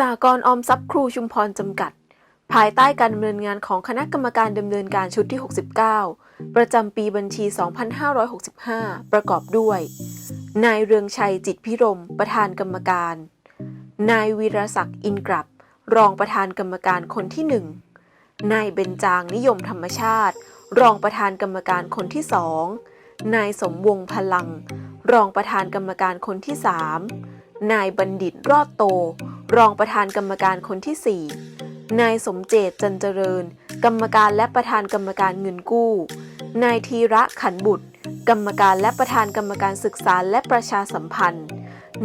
สหกรณ์ออมทรัพย์ครูชุมพรจำกัด ภายใต้การดำเนินงานของคณะกรรมการดำเนินการชุดที่ 69 ประจำปีบัญชี 2565 ประกอบด้วย นายเรืองชัยจิตพิรม ประธานกรรมการ นายวีรศักดิ์อินกรับ รองประธานกรรมการคนที่หนึ่งนายเบญจางนิยมธรรมชาติ รองประธานกรรมการคนที่สองนายสมวงศ์พลัง รองประธานกรรมการคนที่สามนายบัณฑิตรอดโต รองประธานกรรมการคนที่ 4 นายสมเจตจันเจริญ กรรมการและประธานกรรมการเงินกู้ นายธีระขันบุตร กรรมการและประธานกรรมการศึกษาและประชาสัมพันธ์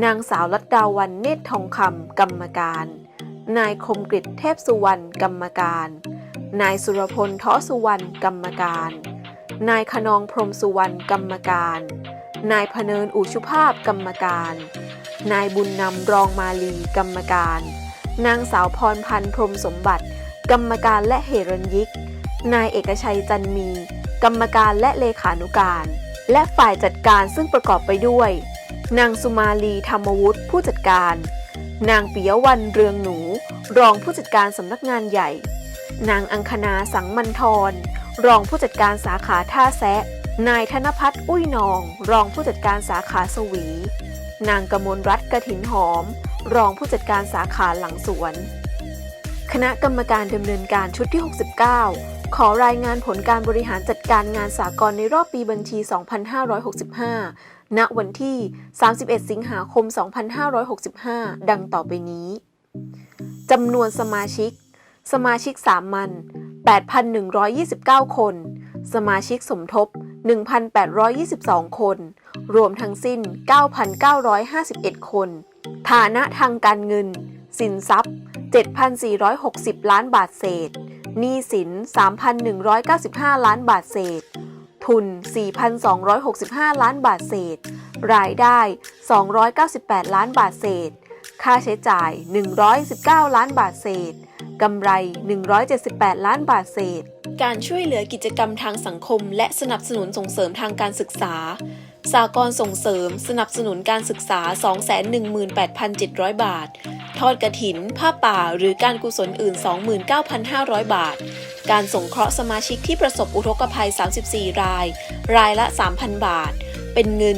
นางสาวรัตดาวันเนตรทองคำกรรมการ นายคมกริตเทพสุวรรณกรรมการ นายสุรพลท้อสุวรรณกรรมการ นายขนองพรมสุวรรณกรรมการ นายพเนินอุชุภาพกรรมการ นายบุญนำรองมาลีกรรมการ นางสาวพรพันธ์พรมสมบัติ กรรมการและเหรัญยิก นายเอกชัยจันมี กรรมการและเลขานุการ และฝ่ายจัดการซึ่งประกอบไปด้วย นางสุมาลีธรรมวุฒิผู้จัดการ นางปิยวรรณเรืองหนู รองผู้จัดการสำนักงานใหญ่ นางอังคณาสังมันทร รองผู้จัดการสาขาท่าแซะนายธนพัฒน์อุ้ยนอง รองผู้จัดการสาขาสวี นางกมลรัตน์กระถินหอม รองผู้จัดการสาขาหลังสวน คณะกรรมการดำเนินการชุดที่ 69 ขอรายงานผลการบริหารจัดการงานสากลในรอบปีบัญชี 2565 ณ วันที่ 31 สิงหาคม 2565 ดังต่อไปนี้จำนวนสมาชิก สมาชิกสามัญ8,129 คน สมาชิกสมทบ 1,822 คน รวมทั้งสิ้น 9,951 คน ฐานะทางการเงิน สินทรัพย์ 7,460 ล้านบาทเศษ หนี้สิน 3,195 ล้านบาทเศษ ทุน 4,265 ล้านบาทเศษ รายได้ 298 ล้านบาทเศษ ค่าใช้จ่าย 119 ล้านบาทเศษ กำไร 178 ล้านบาทเศษ การช่วยเหลือกิจกรรมทางสังคม และสนับสนุนส่งเสริมทางการศึกษา สากลส่งเสริม สนับสนุนการศึกษา 218,700 บาท ทอดกระถิน ผ้าป่า หรือการกุศลอื่น 29,500 บาท การสงเคราะห์สมาชิกที่ประสบอุทกภัย 34 ราย รายละ 3,000 บาท เป็นเงิน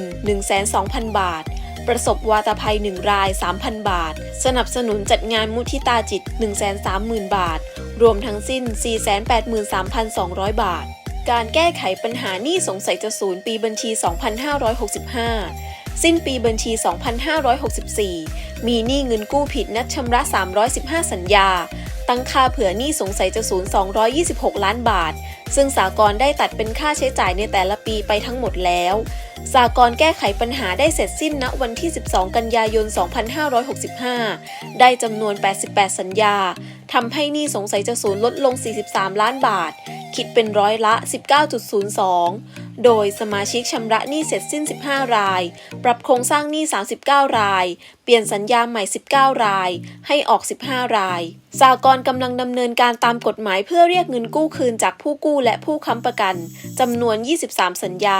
102,000 บาท ประสบวาตภัย 1 ราย 3,000 บาท สนับสนุนจัดงานมุทิตาจิต 130,000 บาท รวมทั้งสิ้น 483,200 บาท การแก้ไขปัญหาหนี้สงสัยจะศูนย์ปีบัญชี 2565 สิ้นปีบัญชี 2564 มีหนี้เงินกู้ผิดนัดชำระ 315 สัญญาตั้งค่าเผื่อหนี้สงสัยจะศูนย์226 ล้านบาท ซึ่งสากลได้ตัดเป็นค่าใช้จ่ายในแต่ละปีไปทั้งหมดแล้ว สากลแก้ไขปัญหาได้เสร็จสิ้นณวันที่ 12 กันยายน 2565 ได้จำนวน 88 สัญญา ทำให้หนี้สงสัยจะสูญลดลง 43 ล้านบาท คิดเป็นร้อยละ 19.02 โดยสมาชิกชำระหนี้เสร็จสิ้น 15 ราย ปรับโครงสร้างหนี้ 39 ราย เปลี่ยนสัญญาใหม่ 19 ราย ให้ออก 15 รายสากลกำลังดำเนินการตามกฎหมายเพื่อเรียกเงินกู้คืนจากผู้กู้และผู้ค้ำประกันจำนวน 23 สัญญา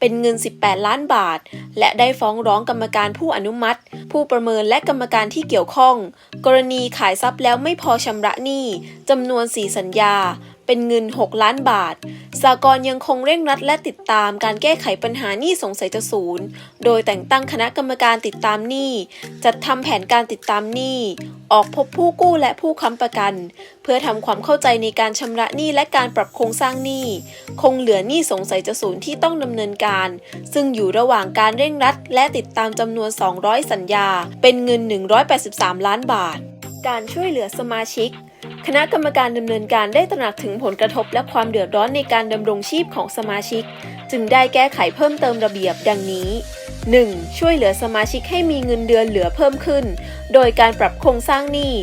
เป็นเงิน 18 ล้านบาท และได้ฟ้องร้องกรรมการผู้อนุมัติ ผู้ประเมินและกรรมการที่เกี่ยวข้อง กรณีขายทรัพย์แล้วไม่พอชำระหนี้จำนวน 4 สัญญา เป็นเงิน 6 ล้านบาท สากลยังคงเร่งรัดและติดตามการแก้ไขปัญหาหนี้สงสัยจะศูนย์ โดยแต่งตั้งคณะกรรมการติดตามหนี้ จัดทำแผนการติดตามหนี้ ออกพบผู้กู้และผู้ค้ำประกัน เพื่อทำความเข้าใจในการชำระหนี้และการปรับโครงสร้างหนี้ คงเหลือหนี้สงสัยจะศูนย์ที่ต้องดำเนินการ ซึ่งอยู่ระหว่างการเร่งรัด และติดตามจำนวน 200 สัญญา เป็นเงิน 183 ล้านบาท การช่วยเหลือสมาชิก คณะกรรมการดำเนินการได้ตระหนักถึงผลกระทบและความเดือดร้อนในการดำรงชีพของสมาชิก จึงได้แก้ไขเพิ่มเติมระเบียบดังนี้ 1. ช่วยเหลือสมาชิกให้มีเงินเดือนเหลือเพิ่มขึ้น โดยการปรับโครงสร้างหนี้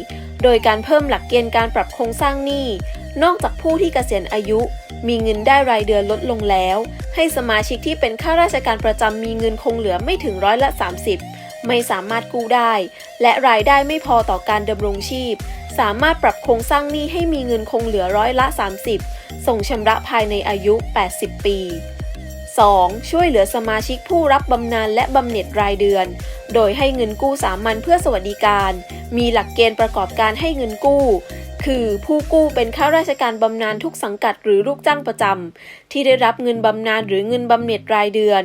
โดยการเพิ่มหลักเกณฑ์การปรับโครงสร้างหนี้ นอกจากผู้ที่เกษียณอายุ มีเงินได้รายเดือนลดลงแล้ว ให้สมาชิกที่เป็นข้าราชการประจำมีเงินคงเหลือไม่ถึงร้อยละ 30 ไม่สามารถกู้ได้ และรายได้ไม่พอต่อการดำรงชีพ สามารถปรับโครงสร้างหนี้ให้มีเงินคงเหลือร้อยละ 30 ส่งชำระภายในอายุ 80 ปี 2. ช่วยเหลือสมาชิกผู้รับบำนาญและบำเหน็จรายเดือน โดยให้เงินกู้สามัญเพื่อสวัสดิการ มีหลักเกณฑ์ประกอบการให้เงินกู้ คือผู้กู้เป็นข้าราชการบำนาญทุกสังกัดหรือลูกจ้างประจำที่ได้รับเงินบำนาญหรือเงินบำเหน็จรายเดือน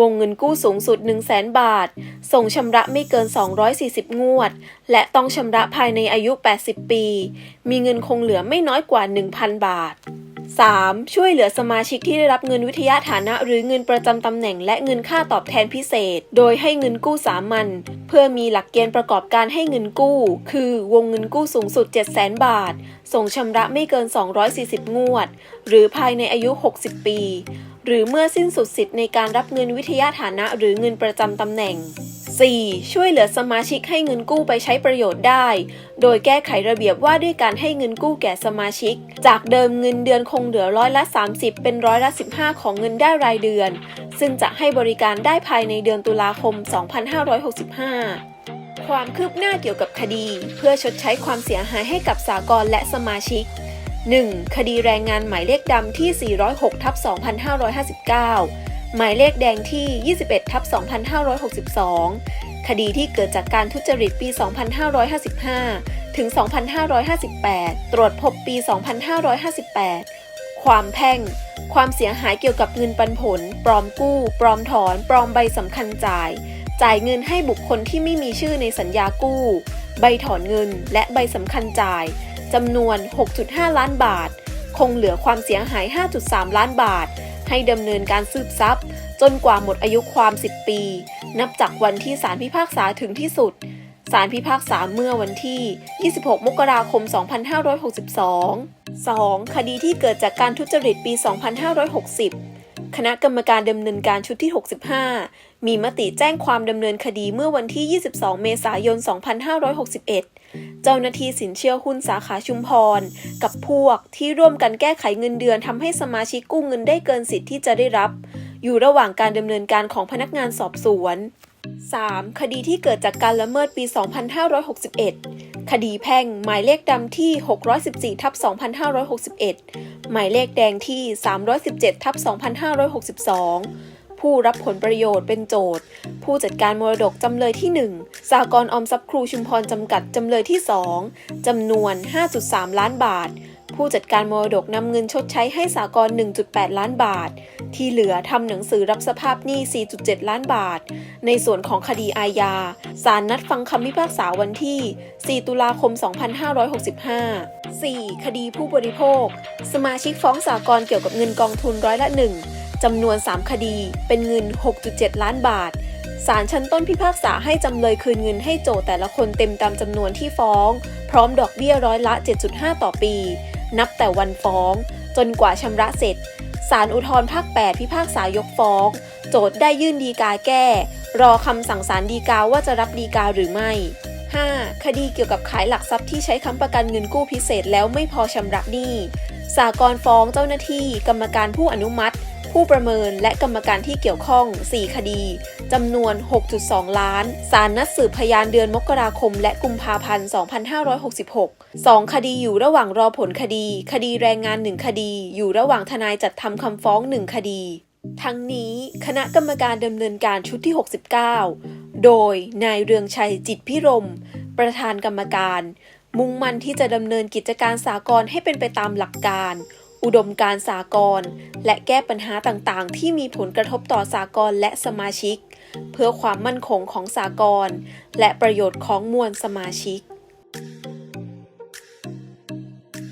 วงเงินกู้สูงสุด 1 0 0 0 0แบาท ส่งชำระไม่เกิน 240 งวด และต้องชำระภายในอายุ 80 ปี มีเงินคงเหลือไม่น้อยกว่า 1,000 บาท 3. ช่วยเหลือสมาชิกที่ได้รับเงินวิทยาฐานะหรือเงินประจำตำแหน่งและเงินค่าตอบแทนพิเศษ โดยให้เงินกู้สามัญเพื่อมีหลักเกณฑ์ประกอบการให้เงินกู้ คือวงเงินกู้สูงสุด 700,000 บาท ส่งชำระไม่เกิน 240 งวด หรือภายในอายุ 60 ปี หรือเมื่อสิ้นสุดสิทธิ์ในการรับเงินวิทยาฐานะหรือเงินประจำตำแหน่ง 4. ช่วยเหลือสมาชิกให้เงินกู้ไปใช้ประโยชน์ได้ โดยแก้ไขระเบียบว่าด้วยการให้เงินกู้แก่สมาชิก จากเดิมเงินเดือนคงเหลือร้อยละ 30 เป็นร้อยละ 15 ของเงินได้รายเดือน ซึ่งจะให้บริการได้ภายในเดือนตุลาคม 2565 ความคืบหน้าเกี่ยวกับคดี เพื่อชดใช้ความเสียหายให้กับสากลและสมาชิก 1. คดีแรงงานหมายเลขดำที่ 406ทับ2559 หมายเลขแดงที่ 21 ทับ 2562 คดีที่เกิดจากการทุจริตปี 2555 ถึง 2558 ตรวจพบปี 2558 ความแพ่ง ความเสียหายเกี่ยวกับเงินปันผล ปลอมกู้ ปลอมถอน ปลอมใบสำคัญจ่าย จ่ายเงินให้บุคคลที่ไม่มีชื่อในสัญญากู้ ใบถอนเงิน และใบสำคัญจ่ายจำนวน 6.5 ล้านบาท คงเหลือความเสียหาย 5.3 ล้านบาท ให้ดำเนินการสืบทรัพย์ จนกว่าหมดอายุความ 10 ปี นับจากวันที่ศาลพิพากษาถึงที่สุดศาลพิพากษาเมื่อวันที่ 26 มกราคม 2562 2. คดีที่เกิดจากการทุจริตปี 2560 คณะกรรมการดำเนินการชุดที่ 65 มีมติแจ้งความดำเนินคดีเมื่อวันที่ 22 เมษายน 2561 เจ้าหน้าที่สินเชื่อหุ้นสาขาชุมพร กับพวกที่ร่วมกันแก้ไขเงินเดือนทำให้สมาชิกกู้เงินได้เกินสิทธิ์ที่จะได้รับ อยู่ระหว่างการดำเนินการของพนักงานสอบสวน 3. คดีที่เกิดจากการละเมิดปี 2561 คดีแพ่งหมายเลขดำที่ 614 ทับ 2561 หมายเลขแดงที่ 317 ทับ 2562 ผู้รับผลประโยชน์เป็นโจทย์ ผู้จัดการมรดกจำเลยที่ 1สากลออมทรัพย์ครูชุมพรจำกัดจำเลยที่ 2จำนวน 5.3 ล้านบาท ผู้จัดการมรดกนำเงินชดใช้ให้สากล1.8 ล้านบาท ที่เหลือทำหนังสือรับสภาพหนี้ 4.7 ล้านบาท ในส่วนของคดีอาญาศาลนัดฟังคำพิพากษาวันที่ 4 ตุลาคม 2565 4. คดีผู้บริโภค สมาชิกฟ้องสากลเกี่ยวกับเงินกองทุนร้อยละ 1 จำนวน 3 คดี เป็นเงิน 6.7 ล้านบาท ศาลชั้นต้นพิพากษาให้จำเลยคืนเงินให้โจแต่ละคนเต็มตามจำนวนที่ฟ้อง พร้อมดอกเบี้ยร้อยละ 7.5 ต่อปี นับแต่วันฟ้อง จนกว่าชำระเสร็จ ศาลอุทธรภาค 8 พิพากษายกฟ้อง โจทได้ยื่นดีกาแก้ รอคำสั่งศาลดีกาว่าจะรับดีกาหรือไม่ 5. คดีเกี่ยวกับขายหลักทรัพย์ที่ใช้ค้ำประกันเงินกู้พิเศษแล้วไม่พอชำระหนี้สากลฟ้องเจ้าหน้าที่ กรรมการผู้อนุมัติ ผู้ประเมินและกรรมการที่เกี่ยวข้อง 4 คดีจำนวน 6.2 ล้านศาลนัดสืบพยานเดือนมกราคม และกุมภาพันธ์ 2566 2 คดีอยู่ระหว่างรอผลคดี คดีแรงงาน 1 คดี อยู่ระหว่างทนายจัดทำคำฟ้อง 1 คดี ทั้งนี้คณะกรรมการดำเนินการชุดที่ 69 โดยนายเรืองชัยจิตพิรม ประธานกรรมการ มุ่งมั่นที่จะดำเนินกิจการสากลให้เป็นไปตามหลักการ อุดมการ์สากลและแก้ปัญหาต่างๆ ที่มีผลกระทบต่อสากลและสมาชิก เพื่อความมั่นคงของสากลและประโยชน์ของมวลสมาชิก